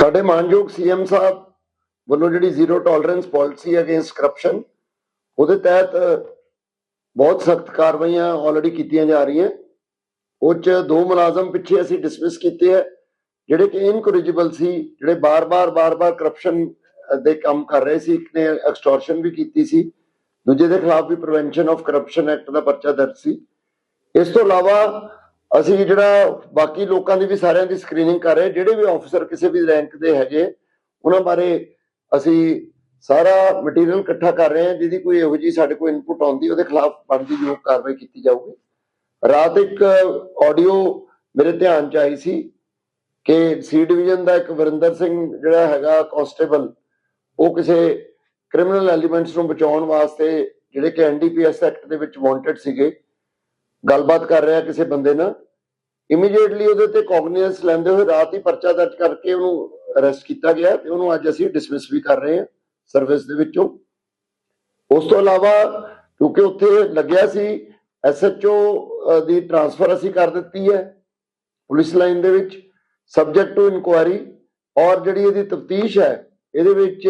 ਸਾਡੇ ਮਾਨਯੋਗ ਸੀਐਮ ਸਾਹਿਬ ਵੱਲੋਂ ਜਿਹੜੀ zero tolerance policy against corruption ਉਹਦੇ ਤਹਿਤ ਬਹੁਤ ਸਖਤ ਕਾਰਵਾਈਆਂ ਆਲਰੇਡੀ ਕੀਤੀਆਂ ਜਾ ਰਹੀਆਂ। ਉਹ 'ਚ ਦੋ ਮੁਲਾਜ਼ਮ ਪਿੱਛੇ ਅਸੀਂ ਡਿਸਮਿਸ ਕੀਤੇ ਹੈ ਜਿਹੜੇ ਕਿ ਇਨਕੋਰਿਜੀਬਲ ਸੀ, ਜਿਹੜੇ ਬਾਰ-ਬਾਰ ਬਾਰ-ਬਾਰ ਕਰਪਸ਼ਨ ਦੇ ਕੰਮ ਕਰ ਰਹੇ ਸੀ, ਇੱਕ ਨੇ ਐਕਸਟੋਰਸ਼ਨ ਵੀ ਕੀਤੀ ਸੀ, ਦੂਜੇ ਦੇ ਖਿਲਾਫ ਵੀ ਪ੍ਰੀਵੈਂਸ਼ਨ ਆਫ ਕਰਪਸ਼ਨ ਐਕਟ ਦਾ ਪਰਚਾ ਦਰਜ ਸੀ। ਇਸ ਤੋਂ ਇਲਾਵਾ ਅਸੀਂ ਜਿਹੜਾ ਬਾਕੀ ਲੋਕਾਂ ਦੀ ਵੀ ਸਾਰਿਆਂ ਦੀ ਸਕਰੀਨਿੰਗ ਕਰ ਰਹੇ ਜਿਹੜੇ ਵੀ ਆਫੀਸਰ ਕਿਸੇ ਵੀ ਰੈਂਕ ਦੇ ਹੈਗੇ, ਉਹਨਾਂ ਬਾਰੇ ਅਸੀਂ ਸਾਰਾ ਮਟੀਰੀਅਲ ਇਕੱਠਾ ਕਰ ਰਹੇ ਹਾਂ, ਜਿਹਦੀ ਕੋਈ ਇਹੋ ਜੀ ਸਾਡੇ ਕੋਲ ਇਨਪੁਟ ਆਉਂਦੀ, ਉਹਦੇ ਖਿਲਾਫ ਬਣਦੀ ਯੋਗ ਕਾਰਵਾਈ ਕੀਤੀ ਜਾਊਗੀ। ਰਾਤ ਇੱਕ ਆਡੀਓ ਮੇਰੇ ਧਿਆਨ ਚ ਆਈ ਸੀ ਕਿ ਸੀ ਡਿਵੀਜ਼ਨ ਦਾ ਇੱਕ ਵਰਿੰਦਰ ਸਿੰਘ ਜਿਹੜਾ ਹੈਗਾ ਕਾਂਸਟੇਬਲ ਉਹ ਕਿਸੇ ਕ੍ਰਿਮੀਨਲ ਐਲੀਮੈਂਟਸ ਨੂੰ ਬਚਾਉਣ ਵਾਸਤੇ ਜਿਹੜੇ ਕਿ ਐਨਡੀਪੀਐਸ ਐਕਟ ਦੇ ਵਿੱਚ ਵਾਂਟਡ ਸੀਗੇ ਗੱਲਬਾਤ ਕਰ ਰਿਹਾ ਕਿਸੇ ਬੰਦੇ ਨਾਲ ਇਮੀਡੀਏਟਲੀ ਉਹਦੇ ਤੇ ਕੋਗਨੀਜ਼ੈਂਸ ਲੈਂਦੇ ਹੋਏ ਰਾਤ ਹੀ ਪਰਚਾ ਦਰਜ ਕਰਕੇ ਉਹਨੂੰ ਅਰੈਸਟ ਕੀਤਾ ਗਿਆ ਤੇ ਉਹਨੂੰ ਅੱਜ ਅਸੀਂ ਡਿਸਮਿਸ ਵੀ ਕਰ ਰਹੇ ਹਾਂ ਸਰਵਿਸ ਦੇ ਵਿੱਚੋਂ। ਉਸ ਤੋਂ ਇਲਾਵਾ ਕਿਉਂਕਿ ਉੱਥੇ ਲੱਗਿਆ ਸੀ ਐਸਐਚਓ ਦੀ ਟ੍ਰਾਂਸਫਰ ਅਸੀਂ ਕਰ ਦਿੱਤੀ ਹੈ ਪੁਲਿਸ ਲਾਈਨ ਦੇ ਵਿੱਚ ਸਬਜੈਕਟ ਟੂ ਇਨਕੁਆਇਰੀ ਔਰ ਜਿਹੜੀ ਇਹਦੀ ਤਫਤੀਸ਼ ਹੈ ਇਹਦੇ ਵਿੱਚ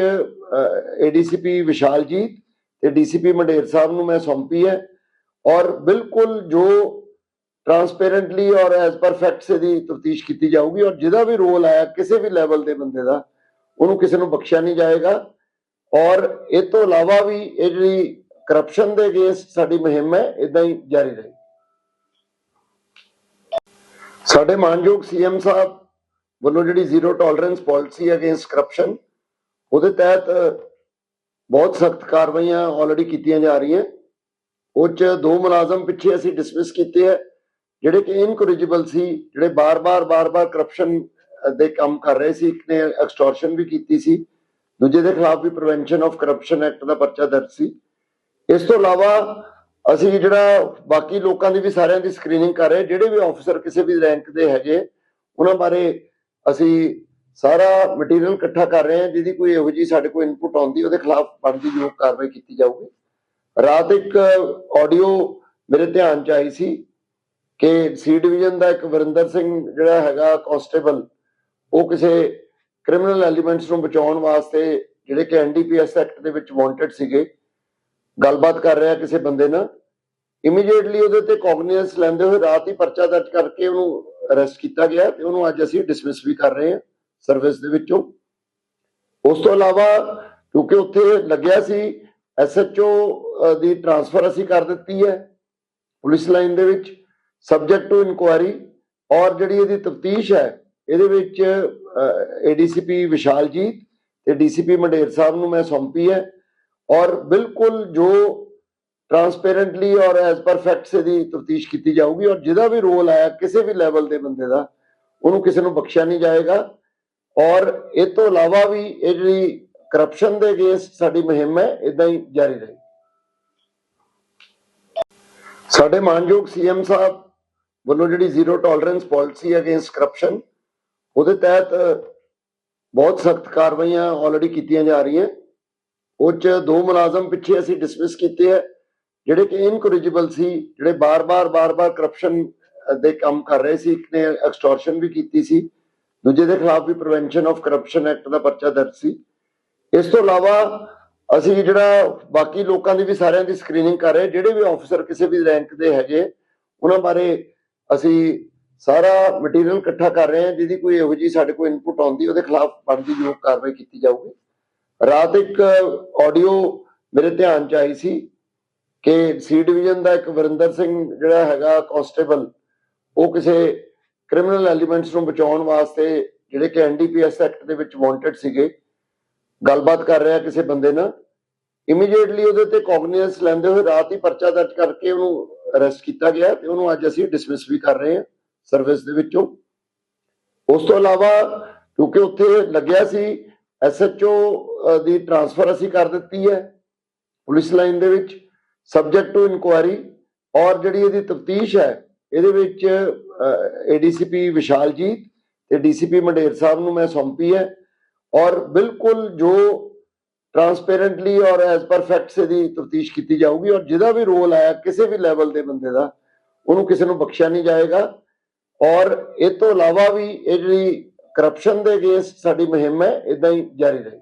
ਏਡੀਸੀਪੀ ਵਿਸ਼ਾਲਜੀਤ ਤੇ ਡੀਸੀਪੀ ਮੰਡੇਰ ਸਾਹਿਬ ਨੂੰ ਮੈਂ ਸੌਂਪੀ ਹੈ। ਔਰ ਬਿਲਕੁਲ ਜੋ ਟਰਾਂਸਪੇਰੈਂਟਲੀ ਔਰ ਐਜ਼ ਪਰ ਫੈਕਟਸ ਦੀ ਤਫਤੀਸ਼ ਕੀਤੀ ਜਾਊਗੀ ਔਰ ਜਿਹਦਾ ਵੀ ਰੋਲ ਆਇਆ ਕਿਸੇ ਵੀ ਲੈਵਲ ਦੇ ਬੰਦੇ ਦਾ, ਉਹਨੂੰ ਕਿਸੇ ਨੂੰ ਬਖਸ਼ਿਆ ਨਹੀਂ ਜਾਏਗਾ। ਔਰ ਇਹ ਤੋਂ ਇਲਾਵਾ ਵੀ ਇਹ ਜਿਹੜੀ ਕਰਪਸ਼ਨ ਦੇ ਅਗੇਂਸਟ ਸਾਡੀ ਮੁਹਿੰਮ ਹੈ ਇਦਾਂ ਹੀ ਜਾਰੀ ਰਹੇਗੀ। ਸਾਡੇ ਮਾਨਯੋਗ ਸੀਐਮ ਸਾਹਿਬ ਵੱਲੋਂ ਜਿਹੜੀ zero tolerance policy against corruption ਉਹਦੇ ਤਹਿਤ ਬਹੁਤ ਸਖਤ ਕਾਰਵਾਈਆਂ ਆਲਰੇਡੀ ਕੀਤੀਆਂ ਜਾ ਰਹੀਆਂ। ਉਹ 'ਚ ਦੋ ਮੁਲਾਜ਼ਮ ਪਿੱਛੇ ਅਸੀਂ ਡਿਸਮਿਸ ਕੀਤੇ ਹੈ ਜਿਹੜੇ ਕਿ ਇਨਕੋਰਿਜੀਬਲ ਸੀ, ਜਿਹੜੇ ਬਾਰ-ਬਾਰ ਬਾਰ-ਬਾਰ ਕਰਪਸ਼ਨ ਦੇ ਕੰਮ ਕਰ ਰਹੇ ਸੀ, ਇੱਕ ਨੇ ਐਕਸਟੋਰਸ਼ਨ ਵੀ ਕੀਤੀ ਸੀ, ਦੂਜੇ ਦੇ ਖਿਲਾਫ ਵੀ ਪ੍ਰੀਵੈਂਸ਼ਨ ਆਫ ਕਰਪਸ਼ਨ ਐਕਟ ਦਾ ਪਰਚਾ ਦਰਜ ਸੀ। ਇਸ ਤੋਂ ਇਲਾਵਾ ਅਸੀਂ ਜਿਹੜਾ ਬਾਕੀ ਲੋਕਾਂ ਦੀ ਵੀ ਸਾਰਿਆਂ ਦੀ ਸਕਰੀਨਿੰਗ ਕਰ ਰਹੇ, ਜਿਹੜੇ ਵੀ ਆਫੀਸਰ ਕਿਸੇ ਵੀ ਰੈਂਕ ਦੇ ਹੈਗੇ, ਉਹਨਾਂ ਬਾਰੇ ਅਸੀਂ ਸਾਰਾ ਮਟੀਰੀਅਲ ਇਕੱਠਾ ਕਰ ਰਹੇ ਹਾਂ, ਜਿਹਦੀ ਕੋਈ ਇਹੋ ਜੀ ਸਾਡੇ ਕੋਲ ਇਨਪੁਟ ਆਉਂਦੀ, ਉਹਦੇ ਖਿਲਾਫ ਬਣਦੀ ਯੋਗ ਕਾਰਵਾਈ ਕੀਤੀ ਜਾਊਗੀ। ਰਾਤ ਇੱਕ ਆਡੀਓ ਮੇਰੇ ਧਿਆਨ ਚ ਆਈ ਸੀ ਕਿ ਸੀ ਡਿਵੀਜ਼ਨ ਦਾ ਇੱਕ ਵਰਿੰਦਰ ਸਿੰਘ ਜਿਹੜਾ ਹੈਗਾ ਕਾਂਸਟੇਬਲ ਉਹ ਕਿਸੇ ਕ੍ਰਿਮੀਨਲ ਐਲੀਮੈਂਟਸ ਨੂੰ ਬਚਾਉਣ ਵਾਸਤੇ ਜਿਹੜੇ ਕਿ ਐਨਡੀਪੀਐਸ ਐਕਟ ਦੇ ਵਿੱਚ ਵਾਂਟਡ ਸੀਗੇ, ਗੱਲਬਾਤ ਕਰ ਰਿਹਾ ਕਿਸੇ ਬੰਦੇ ਨਾਲ। ਇਮੀਡੀਏਟਲੀ ਉਹਦੇ ਤੇ ਕੋਗਨੀਜ਼ੈਂਸ ਲੈਂਦੇ ਹੋਏ ਰਾਤ ਹੀ ਪਰਚਾ ਦਰਜ ਕਰਕੇ ਉਹਨੂੰ ਅਰੈਸਟ ਕੀਤਾ ਗਿਆ ਤੇ ਉਹਨੂੰ ਅੱਜ ਅਸੀਂ ਡਿਸਮਿਸ ਵੀ ਕਰ ਰਹੇ ਹਾਂ ਸਰਵਿਸ ਦੇ ਵਿੱਚੋਂ। ਉਸ ਤੋਂ ਇਲਾਵਾ ਕਿਉਂਕਿ ਉੱਥੇ ਲੱਗਿਆ ਸੀ ਐਸਐਚਓ ਦੀ ਟਰਾਂਸਫਰ ਅਸੀਂ ਕਰ ਦਿੱਤੀ ਹੈ ਪੁਲਿਸ ਲਾਈਨ ਦੇ ਵਿੱਚ ਸਬਜੈਕਟ ਟੂ ਇਨਕੁਆਇਰੀ ਔਰ ਜਿਹੜੀ ਇਹਦੀ ਤਫਤੀਸ਼ ਹੈ, ਇਹਦੇ ਵਿੱਚ ਏਡੀਸੀਪੀ ਵਿਸ਼ਾਲਜੀਤ ਤੇ ਡੀਸੀਪੀ ਮੰਡੇਰ ਸਾਹਿਬ ਨੂੰ ਮੈਂ ਸੌਂਪੀ ਹੈ ਔਰ ਬਿਲਕੁਲ ਜੋ ਟਰਾਂਸਪੇਰੈਂਟਲੀ ਔਰ ਐਜ਼ ਪਰ ਫੈਕਟਸ ਦੀ ਤਫਤੀਸ਼ ਕੀਤੀ ਜਾਊਗੀ ਔਰ ਜਿਹਦਾ ਵੀ ਰੋਲ ਆਇਆ ਕਿਸੇ ਵੀ ਲੈਵਲ ਦੇ ਬੰਦੇ ਦਾ, ਉਹਨੂੰ ਕਿਸੇ ਨੂੰ ਬਖਸ਼ਿਆ ਨਹੀਂ ਜਾਏਗਾ ਔਰ ਇਹ ਤੋਂ ਇਲਾਵਾ ਵੀ ਇਹ ਜਿਹੜੀ ਕਰਪਸ਼ਨ ਦੇ ਅਗੇਂਸਟ ਸਾਡੀ ਮੁਹਿੰਮ ਹੈ ਇਦਾਂ ਹੀ ਜਾਰੀ ਰਹੇ। ਸਾਡੇ ਮਾਨਯੋਗ ਸੀਐਮ ਸਾਹਿਬ ਵੱਲੋਂ ਜਿਹੜੀ zero tolerance policy against corruption ਉਹਦੇ ਤਹਿਤ ਬਹੁਤ ਸਖਤ ਕਾਰਵਾਈਆਂ ਆਲਰੇਡੀ ਕੀਤੀਆਂ ਜਾ ਰਹੀਆਂ। ਉਹ 'ਚ ਦੋ ਮੁਲਾਜ਼ਮ ਪਿੱਛੇ ਅਸੀਂ ਡਿਸਮਿਸ ਕੀਤੇ ਹੈ, ਜਿਹੜੇ ਕਿ ਇਨਕੋਰਿਜੀਬਲ ਸੀ, ਜਿਹੜੇ ਬਾਰ-ਬਾਰ ਬਾਰ-ਬਾਰ ਕਰਪਸ਼ਨ ਦੇ ਕੰਮ ਕਰ ਰਹੇ ਸੀ, ਇੱਕ ਨੇ ਐਕਸਟੋਰਸ਼ਨ ਵੀ ਕੀਤੀ ਸੀ। ਦੂਜੇ ਦੇ ਖਿਲਾਫ ਵੀ ਪ੍ਰੀਵੈਂਸ਼ਨ ਆਫ ਕਰਪਸ਼ਨ ਐਕਟ ਦਾ ਪਰਚਾ ਦਰਜ ਸੀ। ਇਸ ਤੋਂ ਇਲਾਵਾ ਅਸੀਂ ਜਿਹੜਾ ਬਾਕੀ ਲੋਕਾਂ ਦੀ ਵੀ ਸਾਰਿਆਂ ਦੀ ਸਕਰੀਨਿੰਗ ਕਰ ਰਹੇ ਜਿਹੜੇ ਵੀ ਆਫੀਸਰ ਕਿਸੇ ਵੀ ਰੈਂਕ ਦੇ ਹੈਗੇ, ਉਹਨਾਂ ਬਾਰੇ ਅਸੀਂ ਸਾਰਾ ਮਟੀਰੀਅਲ ਇਕੱਠਾ ਕਰ ਰਹੇ ਹਾਂ, ਜਿਹਦੀ ਕੋਈ ਇਹੋ ਜੀ ਸਾਡੇ ਕੋਲ ਇਨਪੁਟ ਆਉਂਦੀ, ਉਹਦੇ ਖਿਲਾਫ ਬਣਦੀ ਯੋਗ ਕਾਰਵਾਈ ਕੀਤੀ ਜਾਊਗੀ। ਰਾਤ ਇੱਕ ਆਡੀਓ ਮੇਰੇ ਧਿਆਨ ਚ ਆਈ ਸੀ ਕਿ ਸੀ ਡਿਵੀਜ਼ਨ ਦਾ ਇੱਕ ਵਰਿੰਦਰ ਸਿੰਘ ਜਿਹੜਾ ਹੈਗਾ ਕਾਂਸਟੇਬਲ ਉਹ ਕਿਸੇ ਕ੍ਰਿਮੀਨਲ ਐਲੀਮੈਂਟਸ ਨੂੰ ਬਚਾਉਣ ਵਾਸਤੇ ਜਿਹੜੇ ਕਿ ਐਨਡੀਪੀਐਸ ਐਕਟ ਦੇ ਵਿੱਚ ਵਾਂਟਡ ਸੀਗੇ ਗੱਲਬਾਤ ਕਰ ਰਿਹਾ ਕਿਸੇ ਬੰਦੇ ਨਾਲ ਇਮੀਡੀਏਟਲੀ ਉਹਦੇ ਤੇ ਕੋਗਨੀਜ਼ੈਂਸ ਲੈਂਦੇ ਹੋਏ ਰਾਤ ਹੀ ਪਰਚਾ ਦਰਜ ਕਰਕੇ ਉਹਨੂੰ ਅਰੈਸਟ ਕੀਤਾ ਗਿਆ ਤੇ ਉਹਨੂੰ ਅੱਜ ਅਸੀਂ ਡਿਸਮਿਸ ਵੀ ਕਰ ਰਹੇ ਹਾਂ ਸਰਵਿਸ ਦੇ ਵਿੱਚੋਂ। ਉਸ ਤੋਂ ਇਲਾਵਾ ਕਿਉਂਕਿ ਉੱਥੇ ਲੱਗਿਆ ਸੀ ਐਸਐਚਓ ਦੀ ਟਰਾਂਸਫਰ ਅਸੀਂ ਕਰ ਦਿੱਤੀ ਹੈ ਪੁਲਿਸ ਲਾਈਨ ਦੇ ਵਿੱਚ ਸਬਜੈਕਟ ਟੂ ਇਨਕੁਆਇਰੀ ਔਰ ਜਿਹੜੀ ਇਹਦੀ ਤਫਤੀਸ਼ ਹੈ, ਇਹਦੇ ਵਿੱਚ ਏਡੀਸੀਪੀ ਵਿਸ਼ਾਲਜੀਤ ਤੇ ਡੀਸੀਪੀ ਮੰਡੇਰ ਸਾਹਿਬ ਨੂੰ ਮੈਂ ਸੌਂਪੀ ਹੈ। ਔਰ ਬਿਲਕੁਲ ਜੋ ਟਰਾਂਸਪੇਰੈਂਟਲੀ ਔਰ ਐਜ਼ ਪਰ ਫੈਕਟਸ ਦੀ ਤਫਤੀਸ਼ ਕੀਤੀ ਜਾਊਗੀ ਔਰ ਜਿਹਦਾ ਵੀ ਰੋਲ ਆਇਆ, ਕਿਸੇ ਵੀ ਲੈਵਲ ਦੇ ਬੰਦੇ ਦਾ, ਉਹਨੂੰ ਕਿਸੇ ਨੂੰ ਬਖਸ਼ਿਆ ਨਹੀਂ ਜਾਏਗਾ। ਔਰ ਇਹ ਤੋਂ ਇਲਾਵਾ ਵੀ ਇਹ ਜਿਹੜੀ ਕਰਪਸ਼ਨ ਦੇ ਅਗੇਂਸਟ ਸਾਡੀ ਮੁਹਿੰਮ ਹੈ ਇਦਾਂ ਹੀ ਜਾਰੀ ਰਹੇਗੀ।